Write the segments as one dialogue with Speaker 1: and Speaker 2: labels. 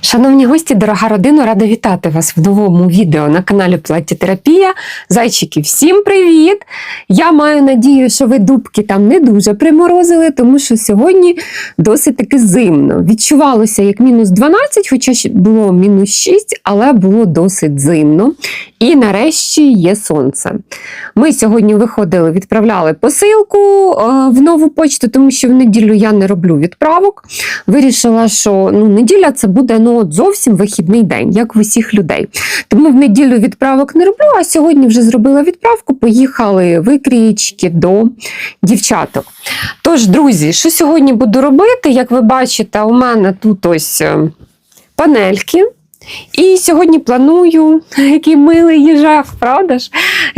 Speaker 1: Шановні гості, дорога родина, рада вітати вас в новому відео на каналі Платтєтерапія. Зайчики, всім привіт! Я маю надію, що ви дубки там не дуже приморозили, тому що сьогодні досить таки зимно. Відчувалося як мінус 12, хоча було мінус 6, але було досить зимно. І нарешті є сонце. Ми сьогодні виходили, відправляли посилку е, в нову почту, тому що в неділю я не роблю відправок. Вирішила, що ну, неділя це буде ну, от зовсім вихідний день, як в усіх людей. Тому в неділю відправок не роблю, а сьогодні вже зробила відправку, поїхали викрієчки до дівчаток. Тож, друзі, що сьогодні буду робити? Як ви бачите, у мене тут ось е, панельки. І сьогодні планую, який милий їжак, правда ж?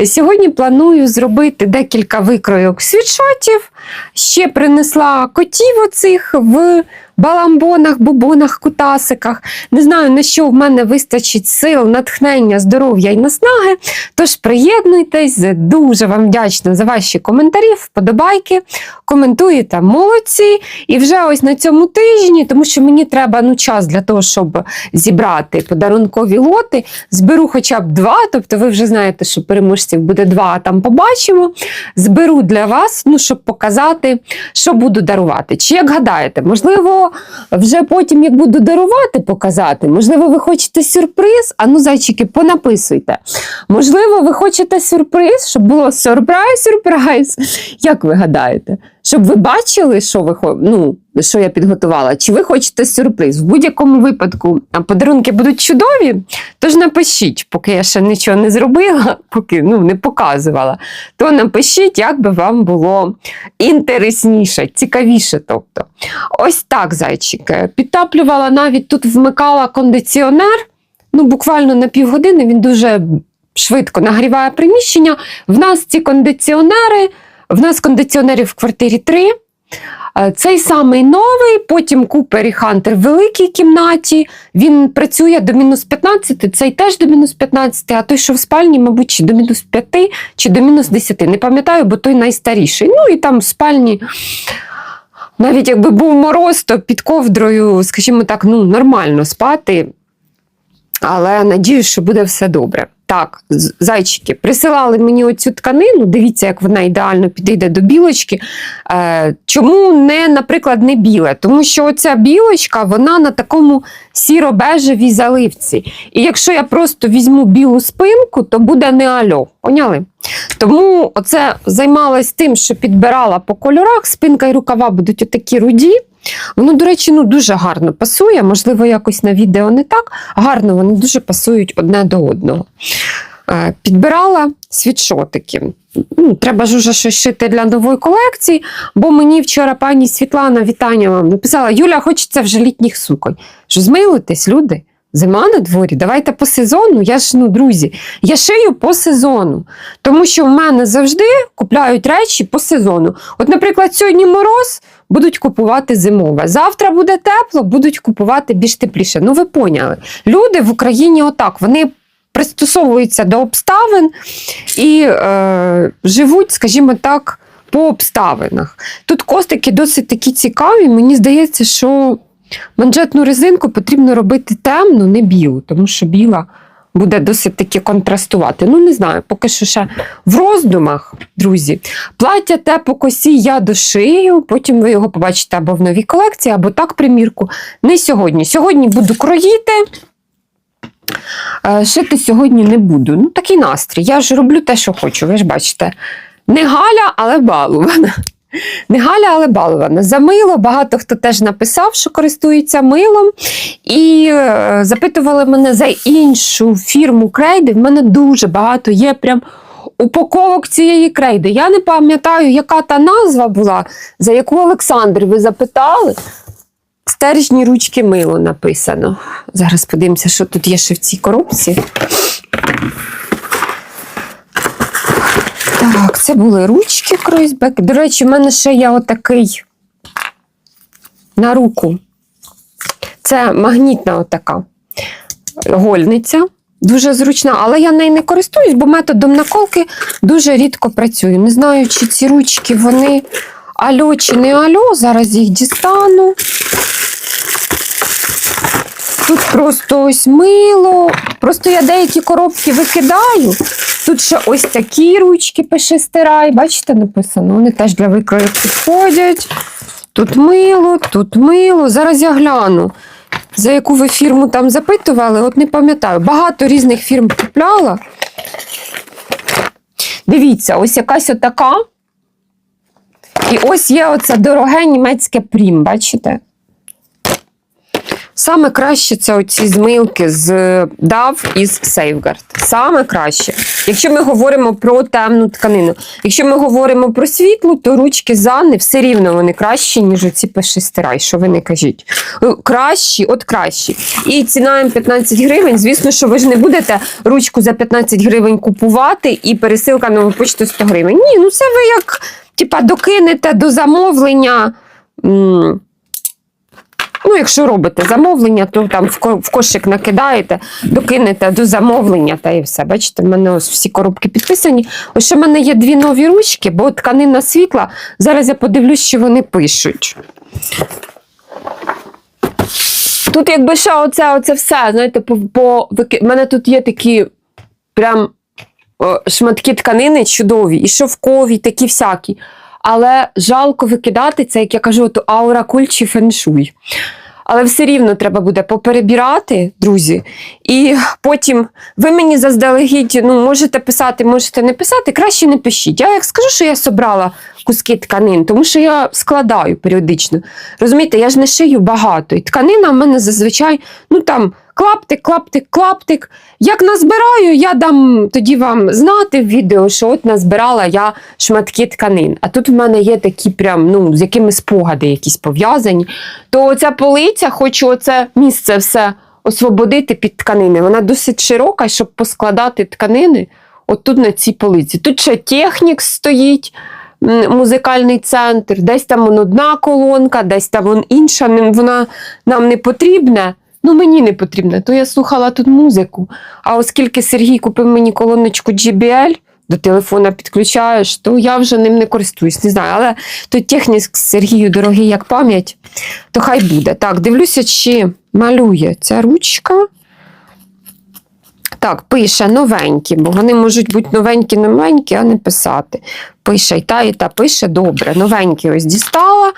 Speaker 1: Сьогодні планую зробити декілька викройок світшотів. Ще принесла котів оцих в баламбонах, бубонах, кутасиках. Не знаю, на що в мене вистачить сил, натхнення, здоров'я і наснаги. Тож приєднуйтесь, дуже вам вдячна за ваші коментарі, вподобайки. Коментуєте молодці. І вже ось на цьому тижні, тому що мені треба ну, час для того, щоб зібрати подарункові лоти. Зберу хоча б два, тобто ви вже знаєте, що переможців буде два, а там побачимо. Зберу для вас, ну, щоб показати, що буду дарувати. Чи як гадаєте, можливо, вже потім, як буду дарувати, показати. Можливо, ви хочете сюрприз? А ну, зайчики, понаписуйте. Можливо, ви хочете сюрприз, щоб було сюрприз, сюрприз. Як ви гадаєте? Щоб ви бачили, що ви ну, що я підготувала? Чи ви хочете сюрприз? В будь-якому випадку подарунки будуть чудові, тож напишіть, поки я ще нічого не зробила, поки ну, не показувала, то напишіть, як би вам було інтересніше, цікавіше. Тобто. Ось так, зайчики. Підтаплювала навіть тут вмикала кондиціонер. Ну, буквально на півгодини він дуже швидко нагріває приміщення. В нас ці кондиціонери, в нас кондиціонерів в квартирі три. Е, Цей самий новий, потім Купер і Хантер в великій кімнаті. Він працює до мінус 15, цей теж до мінус 15, а той, що в спальні, мабуть, чи до мінус 5, чи до мінус 10. Не пам'ятаю, бо той найстаріший. Ну і там в спальні. Навіть якби був мороз, то під ковдрою, скажімо так, ну, нормально спати. Але надіюсь, що буде все добре. Так, зайчики, присилали мені оцю тканину. Дивіться, як вона ідеально підійде до білочки. Е, чому не, наприклад, не біле? Тому що оця білочка, вона на такому сіро-бежевій заливці. І якщо я просто візьму білу спинку, то буде не альо. Поняли? Тому оце займалась тим, що підбирала по кольорах. Спинка і рукава будуть отакі руді. Воно, до речі, ну дуже гарно пасує. Можливо, якось на відео не так. Гарно вони дуже пасують одне до одного. Е, Підбирала світшотики. Ну, треба ж уже щось шити для нової колекції, бо мені вчора пані Світлана вітання вам написала: Юля, хочеться вже літніх суконь. Що змилитесь, люди? Зима на дворі, давайте по сезону. Я ж, ну, друзі, я шию по сезону. Тому що в мене завжди купляють речі по сезону. От, наприклад, сьогодні мороз будуть купувати зимове. Завтра буде тепло, будуть купувати більш тепліше. Ну, ви поняли. Люди в Україні отак, вони пристосовуються до обставин і е, живуть, скажімо так, по обставинах. Тут костики досить такі цікаві. Мені здається, що манжетну резинку потрібно робити темну, не білу, тому що біла буде досить таки контрастувати. Ну, не знаю, поки що ще в роздумах, друзі. Плаття те по косі я дошию, потім ви його побачите або в новій колекції, або так примірку. Не сьогодні. Сьогодні буду кроїти. Е, Шити сьогодні не буду. Ну, такий настрій. Я ж роблю те, що хочу, ви ж бачите. Не Галя, але балована. Не Галя, але балована. За мило багато хто теж написав, що користується милом. І е, запитували мене за іншу фірму крейди. В мене дуже багато є прям упаковок цієї крейди. Я не пам'ятаю, яка та назва була, за яку Олександр ви запитали. Стержні ручки мило написано. Зараз подивимося, що тут є ще в цій коробці. Так, це були ручки Кройсбек. До речі, в мене ще є отакий на руку. Це магнітна отака гольниця. Дуже зручна, але я нею не користуюсь, бо методом наколки дуже рідко працюю. Не знаю, чи ці ручки вони альо чи не альо. Зараз їх дістану. тут просто ось мило. Просто я деякі коробки викидаю. Тут ще ось такі ручки пиши стирай. Бачите, написано, вони теж для викрою підходять. Тут мило, тут мило. Зараз я гляну. За яку ви фірму там запитували, от не пам'ятаю. Багато різних фірм купляла. Дивіться, ось якась отака. І ось є оце дороге німецьке прім, бачите? Саме краще це оці змилки з DAV із Safeguard. Саме краще. Якщо ми говоримо про темну тканину. Якщо ми говоримо про світлу, то ручки Занни все рівно вони кращі, ніж оці пиши стирай, що ви не кажіть. Е, Кращі, от кращі. І ціна їм 15 гривень. Звісно, що ви ж не будете ручку за 15 гривень купувати і пересилка на почту 100 гривень. Ні, ну це ви як типа, докинете до замовлення. Ну, якщо робите замовлення, то там в кошик накидаєте, докинете до замовлення та і все. Бачите, в мене ось всі коробки підписані. Ось в мене є дві нові ручки, бо тканина світла. Зараз я подивлюсь, що вони пишуть. Тут, якби ще оце, оце все, знаєте, по, по в мене тут є такі прям о, шматки тканини чудові, і шовкові, такі всякі. Але жалко викидати це, як я кажу, то аура кульчі феншуй. Але все рівно треба буде поперебирати, друзі. І потім ви мені заздалегідь ну, можете писати, можете не писати, краще не пишіть. Я як скажу, що я собрала куски тканин, тому що я складаю періодично. Розумієте, я ж не шию багато. І тканина в мене зазвичай, ну там клаптик, клаптик, клаптик. Як назбираю, я дам тоді вам знати в відео, що от назбирала я шматки тканин. А тут в мене є такі прям, ну, з якими спогади якісь пов'язані. То оця полиця, хочу оце місце все освободити під тканини. Вона досить широка, щоб поскладати тканини от тут на цій полиці. Тут ще технік стоїть. Музикальний центр, десь там одна колонка, десь там інша. Вона нам не потрібна. Ну, мені не потрібна, то я слухала тут музику. А оскільки Сергій купив мені колоночку JBL, до телефона підключаєш, то я вже ним не користуюсь. Не знаю, але той технік Сергію дорогий як пам'ять, то хай буде. Так, дивлюся, чи малює ця ручка. Так, пише новенькі, бо вони можуть бути новенькі, новенькі, а не писати. Пише і та, і та пише добре. Новенькі ось дістала.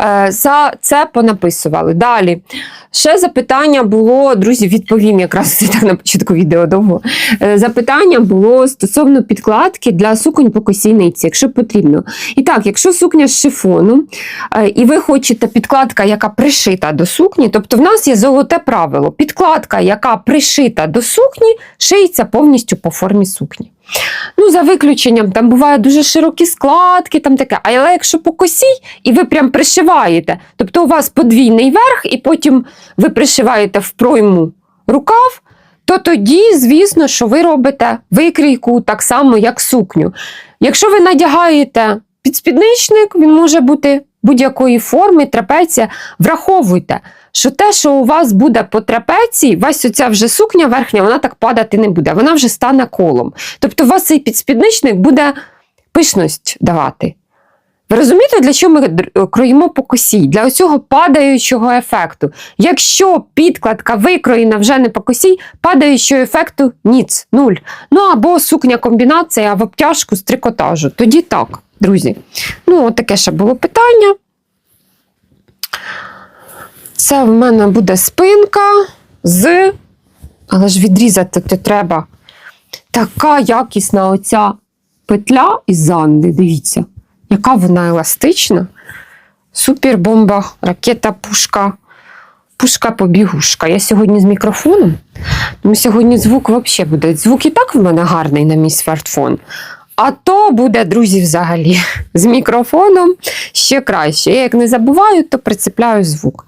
Speaker 1: Е, За це понаписували. Далі. Ще запитання було, друзі, відповім якраз на початку відео довго. Е, Запитання було стосовно підкладки для суконь по косійниці, якщо потрібно. І так, якщо сукня з шифону, е, і ви хочете підкладка, яка пришита до сукні, тобто в нас є золоте правило: підкладка, яка пришита до сукні, шиється повністю по формі сукні. Ну, за виключенням, там бувають дуже широкі складки, там таке. Але якщо по косій, і ви прям пришиваєте, тобто у вас подвійний верх, і потім ви пришиваєте в пройму рукав, то тоді, звісно, що ви робите викрійку так само, як сукню. Якщо ви надягаєте підспідничник, він може бути будь-якої форми, трапеція, враховуйте, що те, що у вас буде по трапеції, вась оця вже сукня верхня, вона так падати не буде, вона вже стане колом. Тобто у вас цей підспідничник буде пишність давати. Ви розумієте, для чого ми кроїмо по косі? Для цього падаючого ефекту. Якщо підкладка викроєна вже не по косі, падаючого ефекту ніц, нуль. Ну або сукня комбінація в обтяжку з трикотажу. Тоді так, друзі. Ну, от таке ще було питання. Це в мене буде спинка з. Але ж відрізати то треба. Така якісна оця петля із Занди, дивіться, яка вона еластична. Супер бомба, ракета, пушка, пушка-побігушка. Я сьогодні з мікрофоном. Тому сьогодні звук взагалі буде. Звук і так в мене гарний на мій смартфон. А то буде, друзі, взагалі, з мікрофоном ще краще. Я як не забуваю, то прицепляю звук.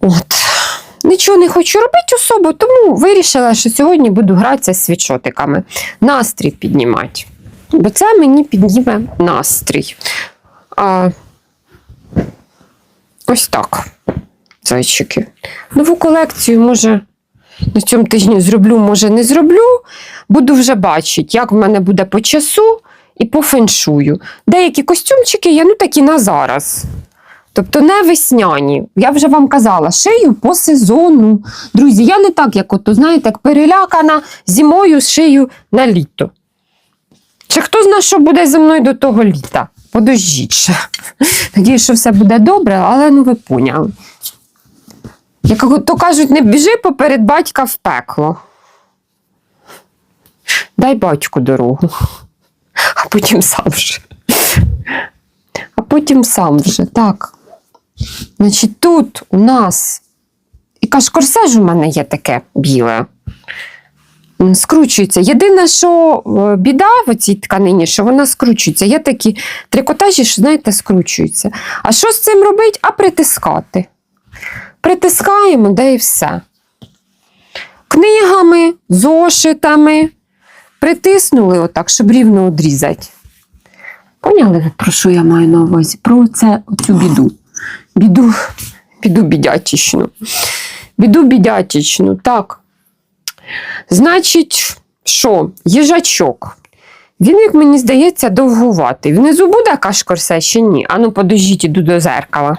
Speaker 1: От. Нічого не хочу робити особо, тому вирішила, що сьогодні буду гратися з світшотиками. Настрій піднімати. Бо це мені підніме настрій. А, ось так. Зайчики. Нову колекцію, може, на цьому тижні зроблю, може, не зроблю. Буду вже бачити, як в мене буде по часу і по феншую. Деякі костюмчики є ну такі на зараз. Тобто не весняні. Я вже вам казала, шию по сезону. Друзі, я не так, як ото, знаєте, як перелякана зимою шию на літо. Чи хто знає, що буде зі мною до того літа? Подождіть ще. Надіюсь, що все буде добре, але ну ви поняли. Як то кажуть, не біжи поперед батька в пекло. Дай батьку дорогу, а потім сам вже. А потім сам вже, так. Значить, тут у нас і кашкорсеж у мене є таке біле. Скручується. Єдине, що е, біда в цій тканині, що вона скручується. Є такі трикотажі, що, знаєте, скручуються. А що з цим робити? А притискати. Притискаємо, де і все. Книгами, зошитами. Притиснули отак, щоб рівно одрізати. Поняли про що я маю на увазі? Про це цю біду. Біду, біду бідятічну. Біду бідятічну, так. Значить, що? Їжачок. Він, як мені здається, довгуватий. Внизу буде кашкорсе чи ні? Ану, подождіть, іду до зеркала.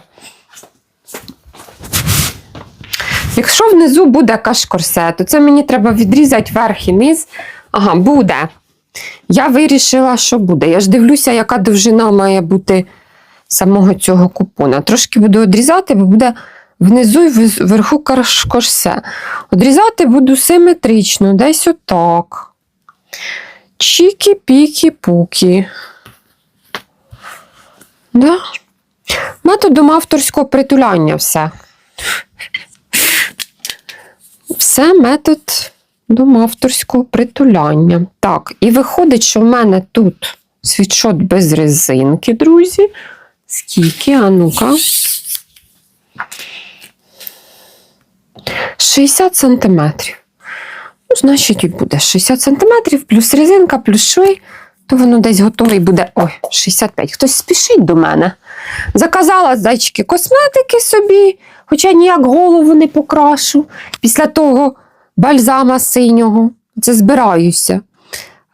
Speaker 1: Якщо внизу буде кашкорсе, то це мені треба відрізати верх і низ. Ага, буде. Я вирішила, що буде. Я ж дивлюся, яка довжина має бути самого цього купона. Трошки буду одрізати, бо буде внизу і вверху кашкорсе. Одрізати буду симетрично, десь отак. Чікі-пікі-пукі. Да? Методом авторського притуляння все. Все метод домавторського притуляння. Так, і виходить, що в мене тут світшот без резинки, друзі. Скільки? А ну-ка. 60 сантиметрів. Ну, значить, і буде 60 сантиметрів, плюс резинка, плюс шви, то воно десь готовий буде. Ой, 65. Хтось спішить до мене. Заказала зайчики косметики собі, хоча ніяк голову не покрашу. Після того бальзама синього. Це збираюся.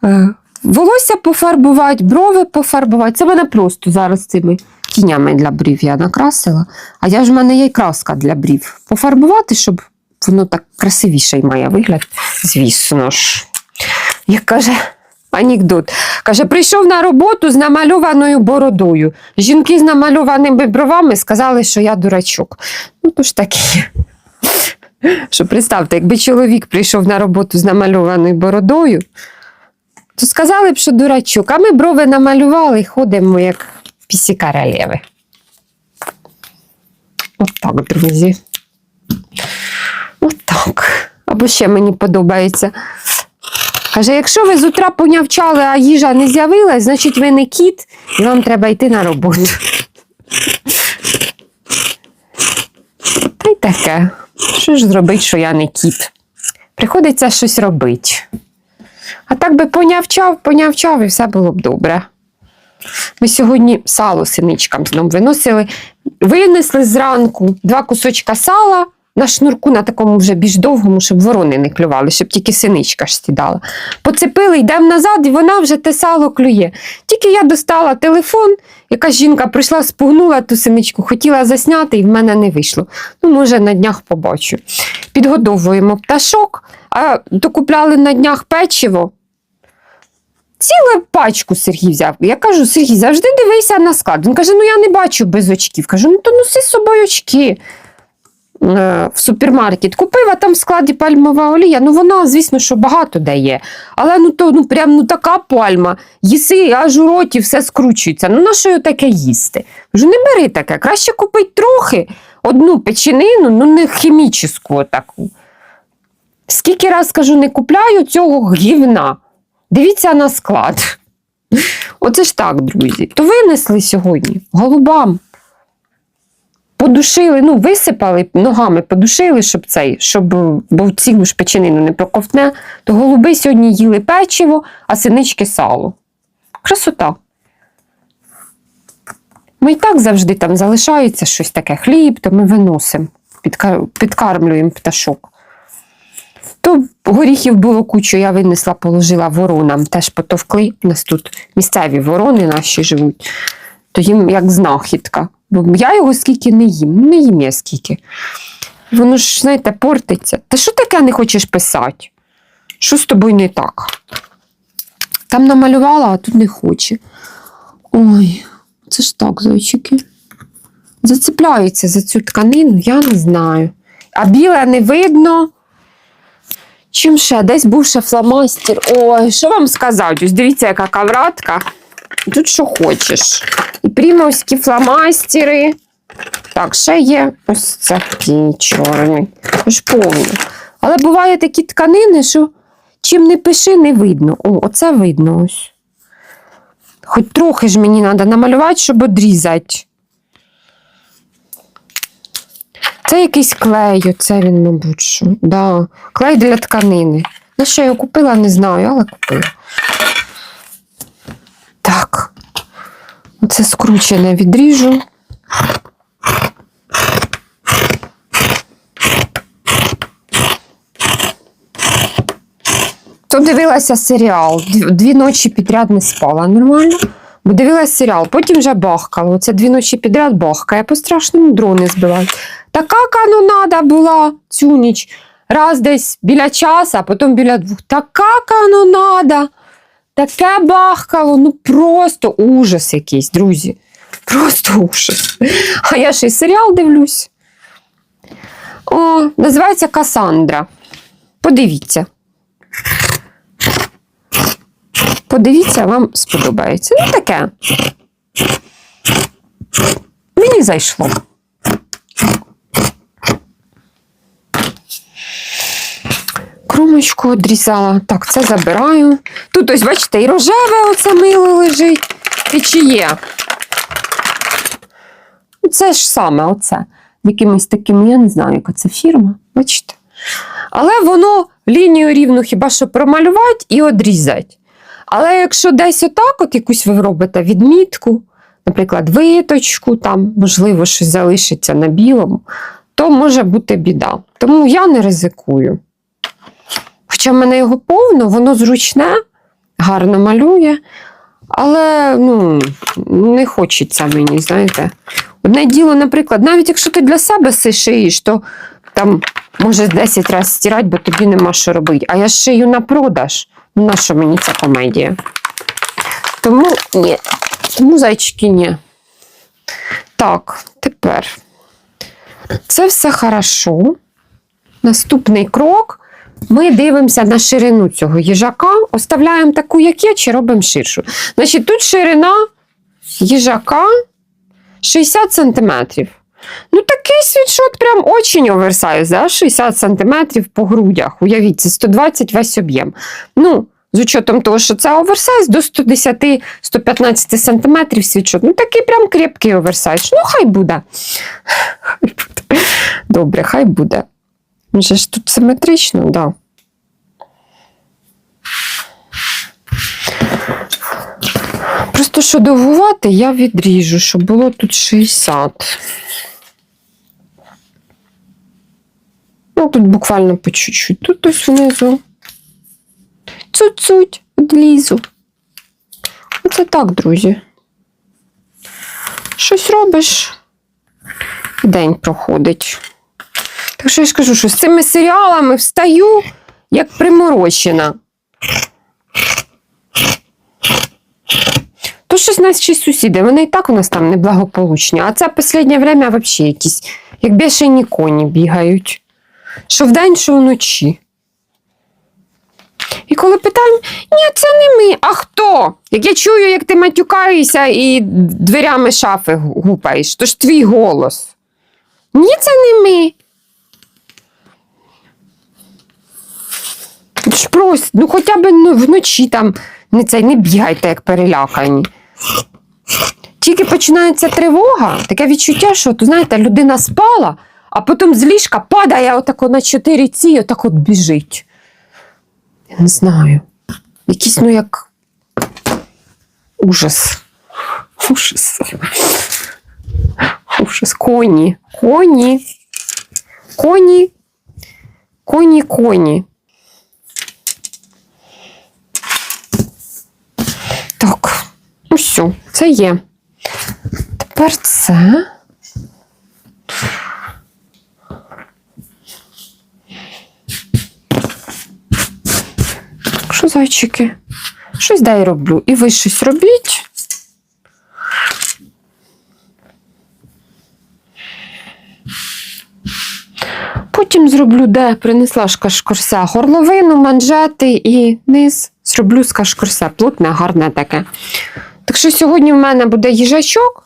Speaker 1: Е, волосся пофарбувати, брови пофарбувати. Це мене просто зараз цими тінями для брів я накрасила. А я ж в мене є краска для брів. Пофарбувати, щоб воно так красивіше має вигляд. Звісно ж. Як каже анекдот. Каже, прийшов на роботу з намальованою бородою. Жінки з намальованими бровами сказали, що я дурачок. Ну, то ж таке. Що представте, якби чоловік прийшов на роботу з намальованою бородою, то сказали б, що дурачок, а ми брови намалювали і ходимо як пісі королеви. От так, друзі. От так. Або ще мені подобається. Каже, якщо ви з утра понявчали, а їжа не з'явилась, значить ви не кіт, і вам треба йти на роботу. Та й таке. Що ж зробить, що я не кіт? Приходиться щось робити. А так би понявчав, понявчав, і все було б добре. Ми сьогодні сало синичкам знову виносили. Винесли зранку два кусочка сала на шнурку, на такому вже більш довгому, щоб ворони не клювали, щоб тільки синичка ж сідала. Поцепили, йдемо назад, і вона вже те сало клює. Тільки я достала телефон, якась жінка прийшла, спугнула ту синичку, хотіла засняти, і в мене не вийшло. Ну, може, на днях побачу. Підгодовуємо пташок, а докупляли на днях печиво. Цілу пачку Сергій взяв. Я кажу, Сергій, завжди дивися на склад. Він каже: ну я не бачу без очків. Кажу, ну то носи з собою очки в супермаркет. Купив, а там в складі пальмова олія. Ну вона, звісно, що багато дає. Але ну то ну прям ну така пальма. Їси, аж у роті все скручується. Ну на що його таке їсти? Кажу, не бери таке, краще купить трохи одну печенину, ну не хімічну таку. Скільки раз кажу, не купляю цього гівна. Дивіться на склад. Оце ж так, друзі. То винесли сьогодні голубам. Подушили, ну, висипали ногами, подушили, щоб цей, щоб бо цілу ж печенину не проковтне, то голуби сьогодні їли печиво, а синички сало. Красота. Ми і так завжди там залишається щось таке хліб, то ми виносимо, підкармлюємо пташок. То горіхів було кучу, я винесла, положила воронам, теж потовкли. У нас тут місцеві ворони наші живуть, то їм як знахідка. Бо я його скільки не їм. Ну, Не їм я скільки. Воно ж, знаєте, портиться. Та що таке не хочеш писати? Що з тобою не так? Там намалювала, а тут не хоче. Ой, це ж так, зайчики. Зацепляються за цю тканину, я не знаю. А біле не видно. Чим ще? Десь був ще фломастер. Ой, що вам сказати? Ось дивіться, яка кавратка. Тут що хочеш. І прімовські фломастери. Так, ще є ось такий чорний. Ось повний. Але буває такі тканини, що чим не пиши, не видно. О, оце видно ось. Хоч трохи ж мені треба намалювати, щоб одрізати. Це якийсь клей, оце він, мабуть, що. Да. Клей для тканини. На що я купила, не знаю, але купила. Так. Оце скручене відріжу. То дивилася серіал. Дві, ночі підряд не спала нормально. Бо дивилася серіал, потім вже бахкала. Оце дві ночі підряд бахкає, по страшному дрони збивають. Така канонада була цю ніч. Раз десь біля часа, а потім біля двох. Така канонада. Таке бахкало, ну просто ужас якийсь, друзі. Просто ужас. А я ще й серіал дивлюсь. О, називається Касандра. Подивіться. Подивіться, вам сподобається. Ну таке. Мені зайшло. Кромочку відрізала. Так, це забираю. Тут ось, бачите, і рожеве оце мило лежить. І чиє. Це ж саме оце. Якимось таким, я не знаю, яка це фірма. Бачите? Але воно лінію рівну хіба що промалювати і одрізати. Але якщо десь отак, от якусь ви робите відмітку, наприклад, виточку, там, можливо, щось залишиться на білому, то може бути біда. Тому я не ризикую. Хоча в мене його повно, воно зручне, гарно малює, але ну, не хочеться мені, знаєте. Одне діло, наприклад, навіть якщо ти для себе си шиєш, то там може 10 разів стирати, бо тобі нема що робити. А я шию на продаж. Ну, на що мені ця комедія? Тому ні. Тому зайчики ні. Так, тепер. Це все хорошо. Наступний крок. Ми дивимося на ширину цього їжака, оставляємо таку, як є, чи робимо ширшу. Значить, тут ширина їжака 60 см. Ну, такий світшот прям очень оверсайз, да? 60 см по грудях. Уявіть, це 120 весь об'єм. Ну, з учетом того, що це оверсайз до 110-115 см світшот. Ну, такий прям крепкий оверсайз. Ну, хай буде. Добре, хай буде. Вже ж тут симетрично, так. Да. Просто що довгувати, я відріжу, щоб було тут 60. Ну, тут буквально по чуть-чуть. Тут ось внизу. Цуть-цуть, відлізу. Оце так, друзі. Щось робиш, день проходить. Так що я ж кажу, що з цими серіалами встаю, як приморощена. То щось нас чи сусіди, вони і так у нас там неблагополучні. А це останнє время взагалі якісь, як бешені коні бігають. Що вдень, що вночі. І коли питаємо, ні, це не ми, а хто? Як я чую, як ти матюкаєшся і дверями шафи гупаєш, то ж твій голос. Ні, це не ми. Ж ну хоча б ну, вночі там не, цей, не бігайте, як перелякані. Тільки починається тривога, таке відчуття, що, то, знаєте, людина спала, а потім з ліжка падає отако на чотири ці і отак от біжить. Я не знаю. Якийсь, ну як ужас. Ужас. Ужас. Коні. Коні. Коні. Коні, коні. цю. Це є. Тепер це. Що зайчики? Щось дай роблю. І ви щось робіть. Потім зроблю, де принесла шкашкорся горловину, манжети і низ. Зроблю з кашкурся. плотне, гарне таке. Так що сьогодні в мене буде їжачок,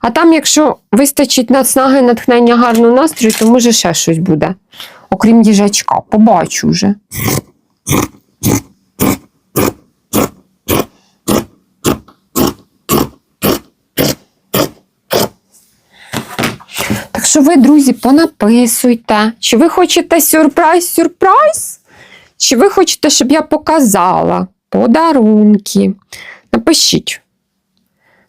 Speaker 1: а там, якщо вистачить наснаги, натхнення гарного настрою, то може ще щось буде. Окрім їжачка. Побачу вже. Так що ви, друзі, понаписуйте, чи ви хочете сюрприз-сюрприз, чи ви хочете, щоб я показала подарунки. Напишіть.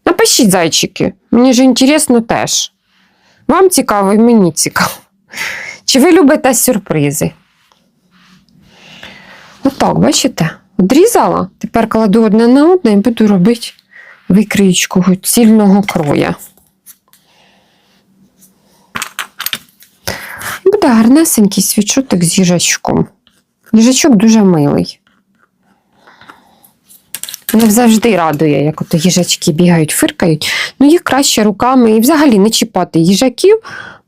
Speaker 1: Напишіть, зайчики. Мені ж інтересно теж. Вам цікаво і мені цікаво. Чи ви любите сюрпризи? Отак, бачите? Одрізала, тепер кладу одне на одне і буду робити викриючку цільного кроя. Буде гарнесенький свічотик з їжачком. Їжачок дуже милий. Мене завжди радує, як ото їжачки бігають, фиркають. Ну, їх краще руками і взагалі не чіпати їжаків,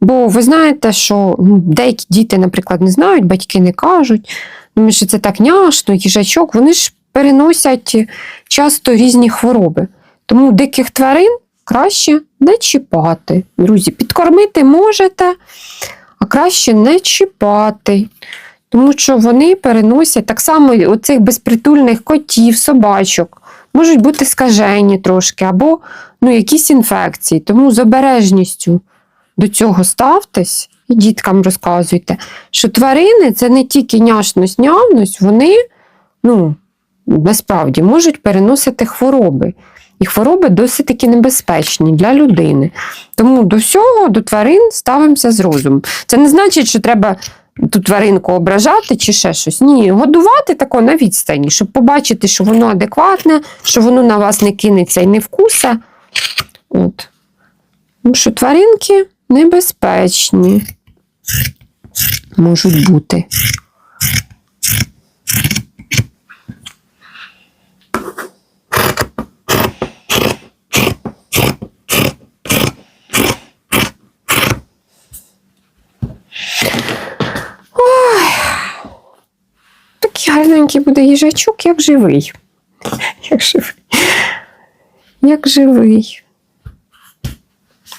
Speaker 1: бо ви знаєте, що ну, деякі діти, наприклад, не знають, батьки не кажуть, ну, що це так няшно, їжачок, вони ж переносять часто різні хвороби. Тому диких тварин краще не чіпати. Друзі, підкормити можете, а краще не чіпати. Тому що вони переносять так само оцих безпритульних котів, собачок, можуть бути скажені трошки, або ну, якісь інфекції. Тому з обережністю до цього ставтесь і діткам розказуйте, що тварини це не тільки няшність, нявність, вони ну, насправді можуть переносити хвороби. І хвороби досить таки небезпечні для людини. Тому до всього, до тварин ставимося з розумом. Це не значить, що треба ту тваринку ображати чи ще щось. Ні, годувати тако на відстані, щоб побачити, що воно адекватне, що воно на вас не кинеться і не вкусе. От. Тому що тваринки небезпечні можуть бути. Гарненький буде їжачок, як живий. Як живий. Як живий.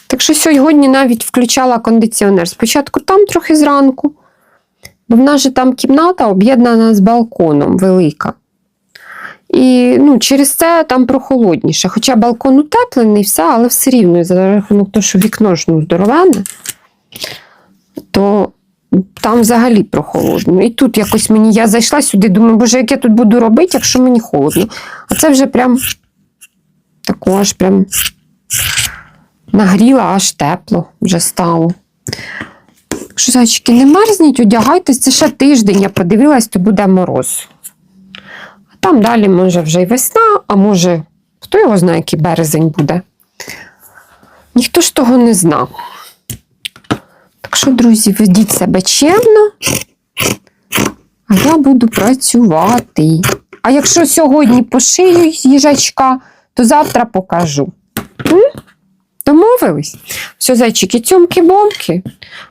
Speaker 1: Так що сьогодні навіть включала кондиціонер. Спочатку там трохи зранку, бо в нас же там кімната об'єднана з балконом велика. І ну, через це там прохолодніше. Хоча балкон утеплений, все, але все рівно, за рахунок того, що вікно ж ну, здоровенне, то там взагалі прохолодно. І тут якось мені я зайшла сюди, думаю, боже, як я тут буду робити, якщо мені холодно. А це вже прям тако аж прям нагріла, аж тепло вже стало. Що, зайчики, не мерзніть, одягайтесь, це ще тиждень, я подивилась, то буде мороз. А там далі, може, вже й весна, а може, хто його знає, який березень буде. Ніхто ж того не знав. Так що, друзі, ведіть себе чемно, а я буду працювати. А якщо сьогодні пошию їжачка, то завтра покажу. Домовились? Все, зайчики, цьомки-бомки.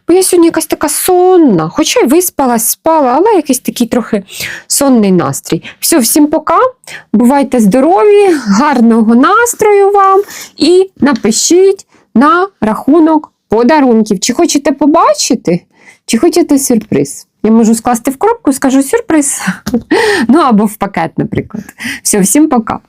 Speaker 1: Бо я сьогодні якась така сонна, хоча й виспалась, спала, але якийсь такий трохи сонний настрій. Все, всім пока. Бувайте здорові, гарного настрою вам і напишіть на рахунок подарунків. Чи хочете побачити, чи хочете сюрприз? Я можу скласти в коробку, скажу сюрприз. Ну або в пакет, наприклад. Все, всім пока.